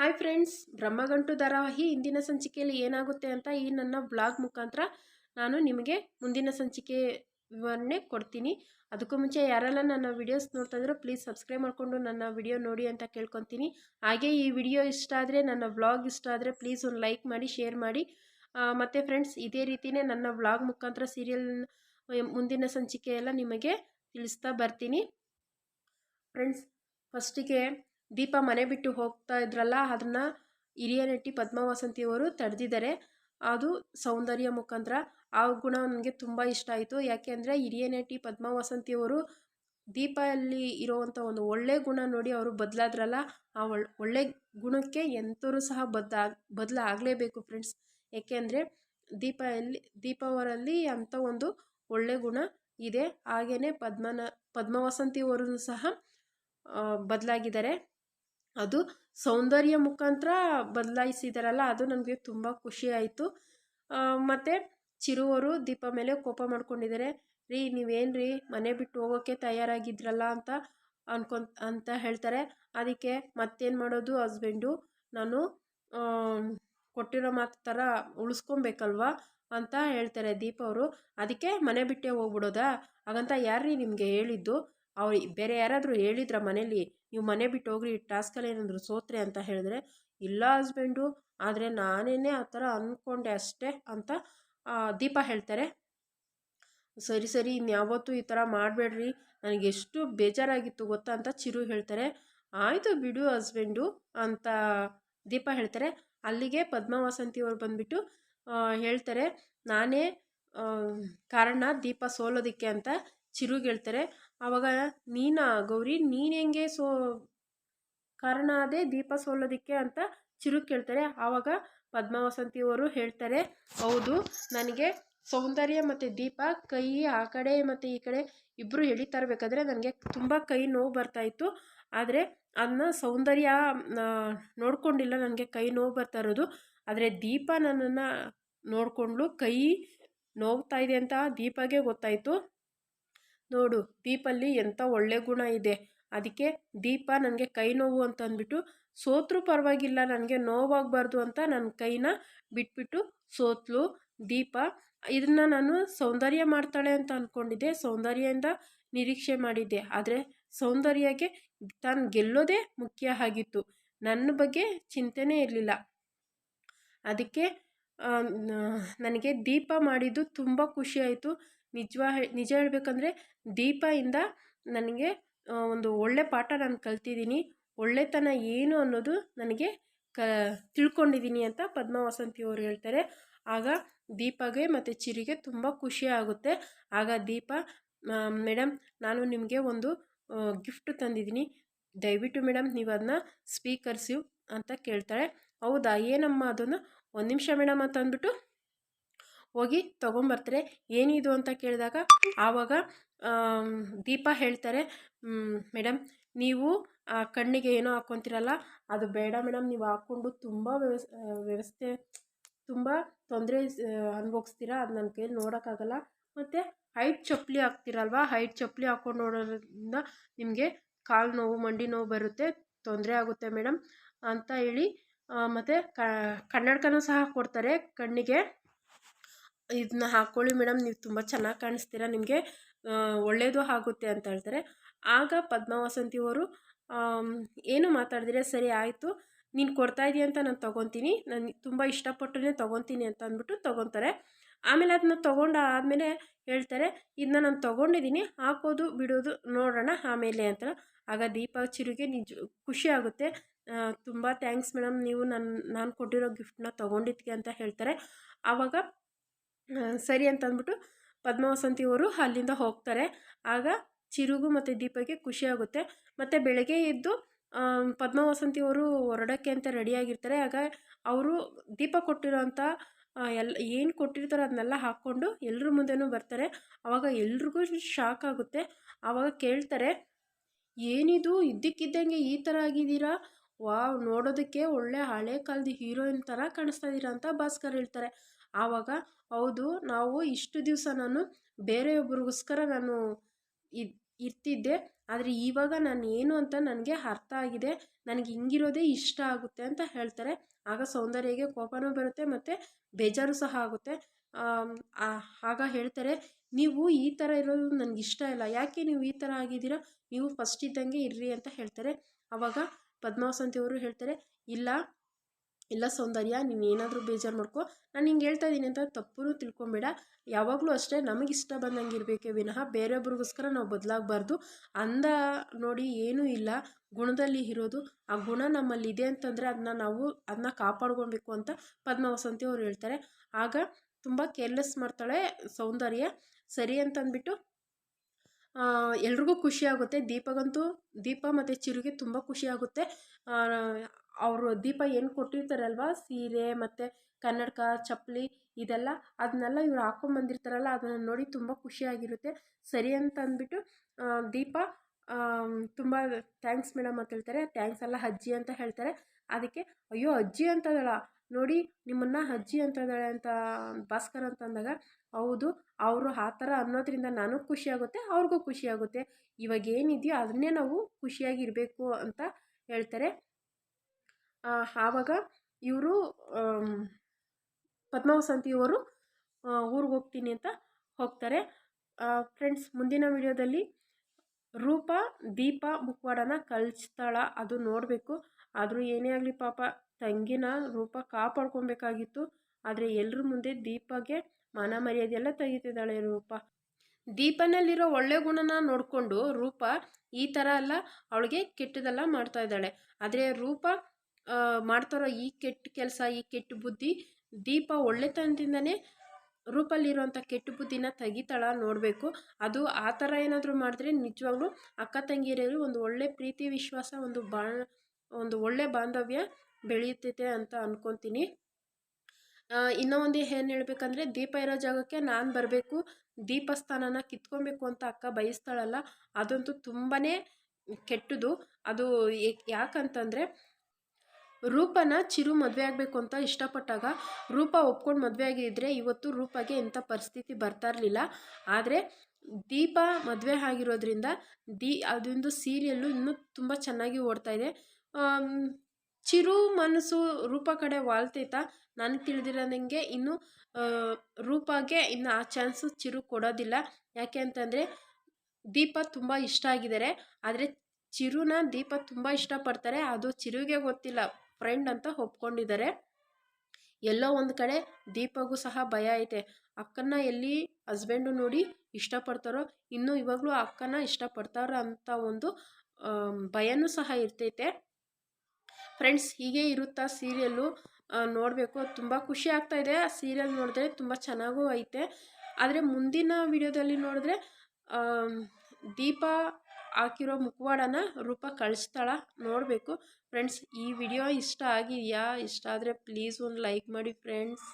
Hi friends, Brahmagantu ಧಾರಾವಾಹಿ ಇಂದಿನ ಸಂಚಿಕೆಯಲ್ಲಿ ಏನಾಗುತ್ತೆ ಅಂತ ಈ ನನ್ನ ಬ್ಲಾಗ್ ಮುಖಾಂತರ ನಾನು ನಿಮಗೆ ಮುಂದಿನ ಸಂಚಿಕೆ ವಿವರಣೆ ಕೊಡ್ತೀನಿ. ಅದಕ್ಕೂ ಮುಂಚೆ ಯಾರೆಲ್ಲ ನನ್ನ ವಿಡಿಯೋಸ್ ನೋಡ್ತಾ ಇದ್ರೋ ಪ್ಲೀಸ್ ಸಬ್ಸ್ಕ್ರೈಬ್ ಮಾಡಿಕೊಂಡು ನನ್ನ ವಿಡಿಯೋ ನೋಡಿ ಅಂತ ಕೇಳ್ಕೊತೀನಿ. ಹಾಗೆ ಈ ವಿಡಿಯೋ ಇಷ್ಟ ಆದರೆ, ನನ್ನ ವ್ಲಾಗ್ ಇಷ್ಟ ಆದರೆ ಪ್ಲೀಸ್ ಒಂದು ಲೈಕ್ ಮಾಡಿ ಶೇರ್ ಮಾಡಿ. ಮತ್ತು ಫ್ರೆಂಡ್ಸ್ ಇದೇ ರೀತಿಯೇ ನನ್ನ ವ್ಲಾಗ್ ಮುಖಾಂತರ ಸೀರಿಯಲ್ ಮುಂದಿನ ಸಂಚಿಕೆ ಎಲ್ಲ ನಿಮಗೆ ತಿಳಿಸ್ತಾ ಬರ್ತೀನಿ. ಫ್ರೆಂಡ್ಸ್ ಫಸ್ಟಿಗೆ ದೀಪ ಮನೆ ಬಿಟ್ಟು ಹೋಗ್ತಾ ಇದ್ರಲ್ಲ, ಅದನ್ನ ಹಿರಿಯ ನಟಿ ಪದ್ಮಾವಸಂತಿಯವರು ತಡೆದಿದ್ದಾರೆ. ಅದು ಸೌಂದರ್ಯ ಮುಖಾಂತರ. ಆ ಗುಣ ನನಗೆ ತುಂಬ ಇಷ್ಟ ಆಯಿತು. ಯಾಕೆ ಅಂದರೆ ಹಿರಿಯ ನಟಿ ಪದ್ಮಾವಸಂತಿಯವರು ದೀಪಲ್ಲಿ ಇರುವಂಥ ಒಂದು ಒಳ್ಳೆ ಗುಣ ನೋಡಿ ಅವರು ಬದಲಾದ್ರಲ್ಲ, ಆ ಒಳ್ಳೆ ಗುಣಕ್ಕೆ ಎಂಥರೂ ಸಹ ಬದ್ಲ, ಬದಲಾಗಲೇಬೇಕು ಫ್ರೆಂಡ್ಸ್. ಏಕೆಂದರೆ ದೀಪಲ್ಲಿ ದೀಪಾವರಲ್ಲಿ ಅಂಥ ಒಂದು ಒಳ್ಳೆ ಗುಣ ಇದೆ. ಹಾಗೆಯೇ ಪದ್ಮನ ಪದ್ಮವಸಂತಿಯವರು ಸಹ ಬದಲಾಗಿದ್ದಾರೆ. ಅದು ಸೌಂದರ್ಯ ಮುಖಾಂತರ ಬದಲಾಯಿಸಿದಾರಲ್ಲ, ಅದು ನನಗೆ ತುಂಬ ಖುಷಿ ಆಯಿತು. ಮತ್ತು ಚಿರುವರು ದೀಪ ಮೇಲೆ ಕೋಪ ಮಾಡ್ಕೊಂಡಿದ್ದಾರೆ ರೀ, ನೀವೇನು ರೀ, ಮನೆ ಬಿಟ್ಟು ಹೋಗೋಕ್ಕೆ ತಯಾರಾಗಿದ್ರಲ್ಲ ಅಂತ ಅನ್ಕೊ ಅಂತ ಹೇಳ್ತಾರೆ. ಅದಕ್ಕೆ ಮತ್ತೇನು ಮಾಡೋದು ಹಸ್ಬೆಂಡು? ನಾನು ಕೊಟ್ಟಿರೋ ಮಾತು ಥರ ಉಳಿಸ್ಕೊಬೇಕಲ್ವಾ? ಅಂತ ಹೇಳ್ತಾರೆ ದೀಪ ಅವರು. ಅದಕ್ಕೆ ಮನೆ ಬಿಟ್ಟೆ ಹೋಗ್ಬಿಡೋದಾ? ಹಾಗಂತ ಯಾರ್ರೀ ನಿಮಗೆ ಹೇಳಿದ್ದು? ಅವ್ರು ಬೇರೆ ಯಾರಾದರೂ ಹೇಳಿದ್ರ ಮನೇಲಿ, ನೀವು ಮನೆ ಬಿಟ್ಟು ಹೋಗ್ರಿ ಟಾಸ್ಕಲ್ಲಿ ಏನಾದರೂ ಸೋತ್ರೆ ಅಂತ ಹೇಳಿದ್ರೆ, ಇಲ್ಲ ಹಸ್ಬೆಂಡು ಆದರೆ ನಾನೇನೇ ಆ ಥರ ಅಂದ್ಕೊಂಡೆ ಅಷ್ಟೇ ಅಂತ ದೀಪ ಹೇಳ್ತಾರೆ. ಸರಿ ಸರಿ ಇನ್ಯಾವತ್ತೂ ಈ ಥರ ಮಾಡಬೇಡ್ರಿ, ನನಗೆ ಎಷ್ಟು ಬೇಜಾರಾಗಿತ್ತು ಗೊತ್ತಾ ಅಂತ ಚಿರು ಹೇಳ್ತಾರೆ. ಆಯಿತು ಬಿಡು ಹಸ್ಬೆಂಡು ಅಂತ ದೀಪ ಹೇಳ್ತಾರೆ. ಅಲ್ಲಿಗೆ ಪದ್ಮವಾಸಂತಿಯವರು ಬಂದುಬಿಟ್ಟು ಹೇಳ್ತಾರೆ, ನಾನೇ ಕಾರಣ ದೀಪ ಸೋಲೋದಕ್ಕೆ ಅಂತ ಚಿರುಗೆ ಹೇಳ್ತಾರೆ. ಆವಾಗ ನೀನಾ ಗೌರಿ, ನೀನು ಹೆಂಗೆ ಸೋ ಕಾರಣ ಅದೇ ದೀಪ ಸೋಲೋದಕ್ಕೆ ಅಂತ ಚಿರು ಕೇಳ್ತಾರೆ. ಆವಾಗ ಪದ್ಮವಸಂತಿಯವರು ಹೇಳ್ತಾರೆ, ಹೌದು, ನನಗೆ ಸೌಂದರ್ಯ ಮತ್ತು ದೀಪ, ಕೈ, ಆ ಕಡೆ ಮತ್ತು ಈ ಕಡೆ ಇಬ್ಬರು ಎಳಿತಾ ಇರಬೇಕಾದ್ರೆ ನನಗೆ ತುಂಬ ಕೈ ನೋವು ಬರ್ತಾಯಿತ್ತು ಆದರೆ ಅದನ್ನ ಸೌಂದರ್ಯ ನೋಡಿಕೊಂಡಿಲ್ಲ, ನನಗೆ ಕೈ ನೋವು ಬರ್ತಾ ಇರೋದು. ಆದರೆ ದೀಪ ನನ್ನನ್ನು ನೋಡಿಕೊಂಡ್ಲು, ಕೈ ನೋವ್ತಾ ಇದೆ ಅಂತ ದೀಪಗೆ ಗೊತ್ತಾಯಿತು. ನೋಡು, ದೀಪಲ್ಲಿ ಎಂಥ ಒಳ್ಳೆ ಗುಣ ಇದೆ. ಅದಕ್ಕೆ, ದೀಪ ನನಗೆ ಕೈ ನೋವು ಅಂತ ಅಂದ್ಬಿಟ್ಟು, ಸೋತ್ರೂ ಪರವಾಗಿಲ್ಲ, ನನಗೆ ನೋವಾಗಬಾರ್ದು ಅಂತ ನನ್ನ ಕೈನ ಬಿಟ್ಬಿಟ್ಟು ಸೋತ್ಲು. ದೀಪ ಇದನ್ನು ನಾನು ಸೌಂದರ್ಯ ಮಾಡ್ತಾಳೆ ಅಂತ ಅಂದ್ಕೊಂಡಿದ್ದೆ ಸೌಂದರ್ಯದಿಂದ ನಿರೀಕ್ಷೆ ಮಾಡಿದ್ದೆ. ಆದರೆ ಸೌಂದರ್ಯಕ್ಕೆ ತಾನು ಗೆಲ್ಲೋದೇ ಮುಖ್ಯ ಆಗಿತ್ತು. ನನ್ನ ಬಗ್ಗೆ ಚಿಂತೆನೇ ಇರಲಿಲ್ಲ. ಅದಕ್ಕೆ ನನಗೆ ದೀಪ ಮಾಡಿದ್ದು ತುಂಬ ಖುಷಿಯಾಯಿತು ನಿಜವ ನಿಜ ಹೇಳಬೇಕಂದ್ರೆ ಇಂದ ನನಗೆ ಒಂದು ಒಳ್ಳೆ ಪಾಠ ನಾನು ಕಲ್ತಿದ್ದೀನಿ ಒಳ್ಳೆತನ ಏನು ಅನ್ನೋದು ನನಗೆ ಕ ತಿಳ್ಕೊಂಡಿದ್ದೀನಿ ಅಂತ ಪದ್ಮ ವಸಂತಿಯವರು ಹೇಳ್ತಾರೆ. ಆಗ ದೀಪಗೆ ಮತ್ತು ಚಿರಿಗೆ ತುಂಬ ಖುಷಿ ಆಗುತ್ತೆ. ಆಗ ದೀಪ ಮೇಡಮ್ ನಾನು ನಿಮಗೆ ಒಂದು ಗಿಫ್ಟ್ ತಂದಿದ್ದೀನಿ ದಯವಿಟ್ಟು ಮೇಡಮ್ ನೀವು ಅದನ್ನ ಸ್ವೀಕರಿಸಿ ಅಂತ ಕೇಳ್ತಾಳೆ ಹೌದಾ, ಏನಮ್ಮ ಅದನ್ನು? ಒಂದು ನಿಮಿಷ ಮೇಡಮ್ ಅಂತ ಅಂದ್ಬಿಟ್ಟು ಹೋಗಿ ತೊಗೊಂಬರ್ತಾರೆ. ಏನಿದು ಅಂತ ಕೇಳಿದಾಗ ಆವಾಗ ದೀಪ ಹೇಳ್ತಾರೆ ಮೇಡಮ್ ನೀವು ಕಣ್ಣಿಗೆ ಏನೋ ಹಾಕ್ಕೊತಿರಲ್ಲ ಅದು ಬೇಡ ಮೇಡಮ್ ನೀವು ಹಾಕ್ಕೊಂಡು ತುಂಬ ವ್ಯವಸ್ ವ್ಯವಸ್ಥೆ, ತುಂಬ ತೊಂದರೆ ಅನುಭವಿಸ್ತೀರಾ, ಅದು ನನ್ನ ಕೈಯಲ್ಲಿ ನೋಡೋಕ್ಕಾಗಲ್ಲ. ಮತ್ತು ಹೈಟ್ ಚಪ್ಪಲಿ ಹಾಕ್ತಿರಲ್ವಾ, ಹೈಟ್ ಚಪ್ಪಲಿ ಹಾಕ್ಕೊಂಡು ನೋಡೋದ್ರಿಂದ ನಿಮಗೆ ಕಾಲು ನೋವು, ಮಂಡಿ ನೋವು ಬರುತ್ತೆ, ತೊಂದರೆ ಆಗುತ್ತೆ ಮೇಡಮ್ ಅಂತ ಹೇಳಿ ಮತ್ತು ಕನ್ನಡಕನೂ ಸಹ ಕೊಡ್ತಾರೆ ಕಣ್ಣಿಗೆ. ಇದನ್ನ ಹಾಕ್ಕೊಳ್ಳಿ ಮೇಡಮ್, ನೀವು ತುಂಬ ಚೆನ್ನಾಗಿ ಕಾಣಿಸ್ತೀರ, ನಿಮಗೆ ಒಳ್ಳೆಯದು ಆಗುತ್ತೆ ಅಂತ ಹೇಳ್ತಾರೆ. ಆಗ ಪದ್ಮಾವಸಂತಿಯವರು ಏನು ಮಾತಾಡಿದ್ರೆ, ಸರಿ ಆಯಿತು, ನೀನು ಕೊಡ್ತಾ ಇದೀಯ ಅಂತ ನಾನು ತೊಗೊತೀನಿ, ನಾನು ತುಂಬ ಇಷ್ಟಪಟ್ಟುನೇ ತೊಗೊತೀನಿ ಅಂತ ಅಂದ್ಬಿಟ್ಟು ತೊಗೊತಾರೆ. ಆಮೇಲೆ ಅದನ್ನ ತೊಗೊಂಡ ಆದಮೇಲೆ ಹೇಳ್ತಾರೆ ಇದನ್ನ ನಾನು ತೊಗೊಂಡಿದ್ದೀನಿ ಹಾಕೋದು, ಬಿಡೋದು, ನೋಡೋಣ ಆಮೇಲೆ ಅಂತ. ಆಗ ದೀಪ ಚಿರುಗೆ ನಿಜ, ಖುಷಿ ಆಗುತ್ತೆ. ತುಂಬ ಥ್ಯಾಂಕ್ಸ್ ಮೇಡಮ್, ನೀವು ನನ್ನ ನಾನು ಕೊಟ್ಟಿರೋ ಗಿಫ್ಟನ್ನ ತೊಗೊಂಡಿದ್ಕೆ ಅಂತ ಹೇಳ್ತಾರೆ. ಆವಾಗ ಸರಿ ಅಂತ ಅಂದ್ಬಿಟ್ಟು ಪದ್ಮವಸಂತಿಯವರು ಅಲ್ಲಿಂದ ಹೋಗ್ತಾರೆ. ಆಗ ಚಿರುಗು ಮತ್ತು ದೀಪಕ್ಕೆ ಖುಷಿಯಾಗುತ್ತೆ ಮತ್ತು ಬೆಳಗ್ಗೆ ಎದ್ದು ಪದ್ಮವಸಂತಿಯವರು ಹೊರಡೋಕ್ಕೆ ಅಂತ ರೆಡಿಯಾಗಿರ್ತಾರೆ ಆಗ ಅವರು ದೀಪ ಕೊಟ್ಟಿರೋಂಥ ಎಲ್ಲ, ಏನು ಕೊಟ್ಟಿರ್ತಾರೋ ಅದನ್ನೆಲ್ಲ ಹಾಕ್ಕೊಂಡು ಎಲ್ಲರ ಮುಂದೆನೂ ಬರ್ತಾರೆ. ಆವಾಗ ಎಲ್ರಿಗೂ ಶಾಕ್ ಆಗುತ್ತೆ. ಆವಾಗ ಕೇಳ್ತಾರೆ, ಏನಿದು? ಇದ್ದಕ್ಕಿದ್ದಂಗೆ ಈ ಥರ ಆಗಿದ್ದೀರಾ? ವಾ ನೋಡೋದಕ್ಕೆ ಒಳ್ಳೆ ಹಳೆ ಕಾಲದ ಹೀರೋಯಿನ್ ಥರ ಕಾಣಿಸ್ತಾ ಇದ್ದೀರಾ ಅಂತ ಭಾಸ್ಕರ್ ಹೇಳ್ತಾರೆ. ಆವಾಗ ಹೌದು, ನಾವು ಇಷ್ಟು ದಿವಸ ನಾನು ಬೇರೆಯೊಬ್ಬರಿಗೋಸ್ಕರ ನಾನು ಇರ್ತಿದ್ದೆ, ಆದರೆ ಇವಾಗ ನಾನು ಏನು ಅಂತ ನನಗೆ ಅರ್ಥ ಆಗಿದೆ, ನನಗೆ ಹಿಂಗಿರೋದೇ ಇಷ್ಟ ಆಗುತ್ತೆ ಅಂತ ಹೇಳ್ತಾರೆ. ಆಗ ಸೌಂದರ್ಯಗೆ ಕೋಪನೂ ಬರುತ್ತೆ ಮತ್ತು ಬೇಜಾರು ಸಹ ಆಗುತ್ತೆ. ಆಗ ಹೇಳ್ತಾರೆ, ನೀವು ಈ ಥರ ಇರೋದು ನನಗೆ ಇಷ್ಟ ಇಲ್ಲ, ಯಾಕೆ ನೀವು ಈ ಥರ ಆಗಿದ್ದೀರಾ? ನೀವು ಫಸ್ಟ್ ಇದ್ದಂಗೆ ಇರ್ರಿ ಅಂತ ಹೇಳ್ತಾರೆ. ಆವಾಗ ಪದ್ಮಾವಸಂತಿಯವರು ಹೇಳ್ತಾರೆ, ಇಲ್ಲ ಇಲ್ಲ ಸೌಂದರ್ಯ, ನೀನು ಏನಾದರೂ ಬೇಜಾರು ಮಾಡ್ಕೋ. ನಾನು ಹಿಂಗೆ ಹೇಳ್ತಾ ಇದ್ದೀನಿ ಅಂತ ತಪ್ಪು ತಿಳ್ಕೊಬೇಡ. ಯಾವಾಗಲೂ ಅಷ್ಟೇ ನಮಗೆ ಇಷ್ಟ ಬಂದಂಗೆ ಇರಬೇಕೇ ವಿನಃ ಬೇರೆಯೊಬ್ರಿಗೋಸ್ಕರ ನಾವು ಬದಲಾಗಬಾರ್ದು. ಅಂದ ನೋಡಿ ಏನೂ ಇಲ್ಲ. ಗುಣದಲ್ಲಿ ಇರೋದು, ಆ ಗುಣ ನಮ್ಮಲ್ಲಿ ಇದೆ ಅಂತಂದರೆ ಅದನ್ನ ನಾವು ಅದನ್ನ ಕಾಪಾಡ್ಕೊಬೇಕು ಅಂತ ಪದ್ಮ ವಸಂತಿ ಅವ್ರು ಹೇಳ್ತಾರೆ. ಆಗ ತುಂಬ ಕೇರ್ಲೆಸ್ ಮಾಡ್ತಾಳೆ ಸೌಂದರ್ಯ. ಸರಿ ಅಂತಂದ್ಬಿಟ್ಟು ಎಲ್ರಿಗೂ ಖುಷಿ ಆಗುತ್ತೆ. ದೀಪಗಂತೂ, ದೀಪ ಮತ್ತು ಚಿರುಗೆ ತುಂಬ ಖುಷಿ ಆಗುತ್ತೆ. ಅವರು ದೀಪ ಏನು ಕೊಟ್ಟಿರ್ತಾರಲ್ವ? ಸೀರೆ ಮತ್ತು ಕನ್ನಡಕ, ಚಪ್ಪಲಿ ಇದೆಲ್ಲ ಅದನ್ನೆಲ್ಲ ಇವ್ರು ಹಾಕ್ಕೊಂಬಂದಿರ್ತಾರಲ್ಲ ಅದನ್ನು ನೋಡಿ ತುಂಬ ಖುಷಿಯಾಗಿರುತ್ತೆ ಸರಿ ಅಂತ ಅಂದ್ಬಿಟ್ಟು ದೀಪ ತುಂಬ ಥ್ಯಾಂಕ್ಸ್ ಮೇಡಮ್ ಅಂತ ಹೇಳ್ತಾರೆ. ಥ್ಯಾಂಕ್ಸ್ ಅಲ್ಲ, ಅಜ್ಜಿ ಅಂತ ಹೇಳ್ತಾರೆ. ಅದಕ್ಕೆ, ಅಯ್ಯೋ, ಅಜ್ಜಿ ಅಂತದಳ ನೋಡಿ, ನಿಮ್ಮನ್ನು ಅಜ್ಜಿ ಅಂತದಾಳೆ ಅಂತ ಭಾಸ್ಕರ್ ಅಂತ ಅಂದಾಗ, ಹೌದು, ಅವರು ಆ ಥರ ಅನ್ನೋದ್ರಿಂದ ನನಗೆ ಖುಷಿಯಾಗುತ್ತೆ ಅವ್ರಿಗೂ ಖುಷಿಯಾಗುತ್ತೆ ಇವಾಗ ಏನಿದೆಯೋ ಅದನ್ನೇ ನಾವು ಖುಷಿಯಾಗಿರಬೇಕು ಅಂತ ಹೇಳ್ತಾರೆ. ಆವಾಗ ಇವರು ಪದ್ಮಾವಸಂತಿಯವರು ಊರಿಗೆ ಹೋಗ್ತೀನಿ ಅಂತ ಹೋಗ್ತಾರೆ. ಫ್ರೆಂಡ್ಸ್ ಮುಂದಿನ ವಿಡಿಯೋದಲ್ಲಿ ರೂಪ, ದೀಪ, ಮುಖವಾಡನ ಕಳಿಸ್ತಾಳ, ಅದು ನೋಡಬೇಕು. ಆದರೂ ಏನೇ ಆಗಲಿ ಪಾಪ, ತಂಗಿನ ರೂಪ ಕಾಪಾಡ್ಕೊಬೇಕಾಗಿತ್ತು. ಆದರೆ ಎಲ್ಲರ ಮುಂದೆ ದೀಪಗೆ ಮನ ಮರ್ಯಾದೆ ಎಲ್ಲ ತೆಗಿತಿದ್ದಾಳೆ ರೂಪ. ದೀಪನಲ್ಲಿರೋ ಒಳ್ಳೆ ಗುಣನ ನೋಡಿಕೊಂಡು ರೂಪ ಈ ಥರ ಎಲ್ಲ ಅವಳಿಗೆ ಕೆಟ್ಟದೆಲ್ಲ ಮಾಡ್ತಾ ಇದ್ದಾಳೆ. ಆದರೆ ರೂಪ ಮಾಡ್ತಾರೋ ಈ ಕೆಟ್ಟ ಕೆಲಸ, ಈ ಕೆಟ್ಟ ಬುದ್ಧಿ, ದೀಪ ಒಳ್ಳೆತನದಿಂದನೇ ರೂಪಲ್ಲಿರುವಂಥ ಕೆಟ್ಟ ಬುದ್ಧಿನ ತೆಗಿತಾಳ ನೋಡಬೇಕು. ಅದು ಆ ಥರ ಏನಾದರೂ ಮಾಡಿದ್ರೆ ನಿಜವಾಗ್ಲೂ ಅಕ್ಕ ತಂಗಿಯರಲ್ಲಿ ಒಂದು ಒಳ್ಳೆ ಪ್ರೀತಿ ವಿಶ್ವಾಸ, ಒಂದು ಬಾ, ಒಂದು ಒಳ್ಳೆ ಬಾಂಧವ್ಯ ಬೆಳೆಯುತ್ತೈತೆ ಅಂತ ಅಂದ್ಕೊತೀನಿ ಇನ್ನೂ ಒಂದು ಏನು ಹೇಳಬೇಕಂದ್ರೆ, ದೀಪ ಇರೋ ಜಾಗಕ್ಕೆ ನಾನು ಬರಬೇಕು. ದೀಪಸ್ಥಾನನ ಕಿತ್ಕೊಬೇಕು ಅಂತ ಅಕ್ಕ ಬಯಸ್ತಾಳಲ್ಲ, ಅದಂತೂ ತುಂಬಾ ಕೆಟ್ಟದು ಅದು ಯಾಕಂತಂದರೆ ರೂಪನ ಚಿರು ಮದುವೆ ಆಗಬೇಕು ಅಂತ ಇಷ್ಟಪಟ್ಟಾಗ ರೂಪ ಒಪ್ಕೊಂಡು ಮದುವೆ ಆಗಿದ್ದರೆ ಇವತ್ತು ರೂಪಗೆ ಇಂಥ ಪರಿಸ್ಥಿತಿ ಬರ್ತಾ ಇರಲಿಲ್ಲ. ಆದರೆ ದೀಪ ಮದುವೆ ಆಗಿರೋದ್ರಿಂದ ದೀ, ಅದೊಂದು ಸೀರಿಯಲ್ಲು ಇನ್ನೂ ತುಂಬ ಚೆನ್ನಾಗಿ ಓಡ್ತಾ ಇದೆ. ಚಿರು ಮನಸ್ಸು ರೂಪ ಕಡೆ ವಾಲ್ತೈತಾ. ನನಗೆ ತಿಳಿದಿರೋದಂಗೆ ಇನ್ನು ರೂಪಾಗೆ ಇನ್ನು ಆ ಚಾನ್ಸು ಚಿರು ಕೊಡೋದಿಲ್ಲ. ಯಾಕೆ ಅಂತಂದರೆ ದೀಪ ತುಂಬ ಇಷ್ಟ ಆಗಿದ್ದಾರೆ. ಆದರೆ ಚಿರುನ ದೀಪ ತುಂಬ ಇಷ್ಟಪಡ್ತಾರೆ. ಅದು ಚಿರುಗೆ ಗೊತ್ತಿಲ್ಲ. ಫ್ರೆಂಡ್ ಅಂತ ಒಪ್ಕೊಂಡಿದ್ದಾರೆ. ಎಲ್ಲೋ ಒಂದು ಕಡೆ ದೀಪಗೂ ಸಹ ಭಯ ಐತೆ. ಅಕ್ಕನ ಎಲ್ಲಿ ಹಸ್ಬೆಂಡು ನೋಡಿ ಇಷ್ಟಪಡ್ತಾರೋ, ಇನ್ನೂ ಇವಾಗಲೂ ಅಕ್ಕನ ಇಷ್ಟಪಡ್ತಾರ ಅಂತ ಒಂದು ಭಯನೂ ಸಹ ಇರ್ತೈತೆ. ಫ್ರೆಂಡ್ಸ್ ಹೀಗೆ ಇರುತ್ತಾ ಸೀರಿಯಲ್ಲು ನೋಡಬೇಕು. ತುಂಬ ಖುಷಿ ಆಗ್ತಾ ಇದೆ. ಆ ಸೀರಿಯಲ್ ನೋಡಿದ್ರೆ ತುಂಬ ಚೆನ್ನಾಗೂ ಐತೆ. ಆದರೆ ಮುಂದಿನ ವಿಡಿಯೋದಲ್ಲಿ ನೋಡಿದ್ರೆ ದೀಪ ಹಾಕಿರೋ ಮುಖವಾಡನ ರೂಪ ಕಳಿಸ್ತಾಳ, ನೋಡಬೇಕು. ಫ್ರೆಂಡ್ಸ್ ಈ ವಿಡಿಯೋ ಇಷ್ಟ ಆಗಿದೆಯಾ? ಇಷ್ಟ ಆದರೆ ಪ್ಲೀಸ್ ಒಂದು ಲೈಕ್ ಮಾಡಿ ಫ್ರೆಂಡ್ಸ್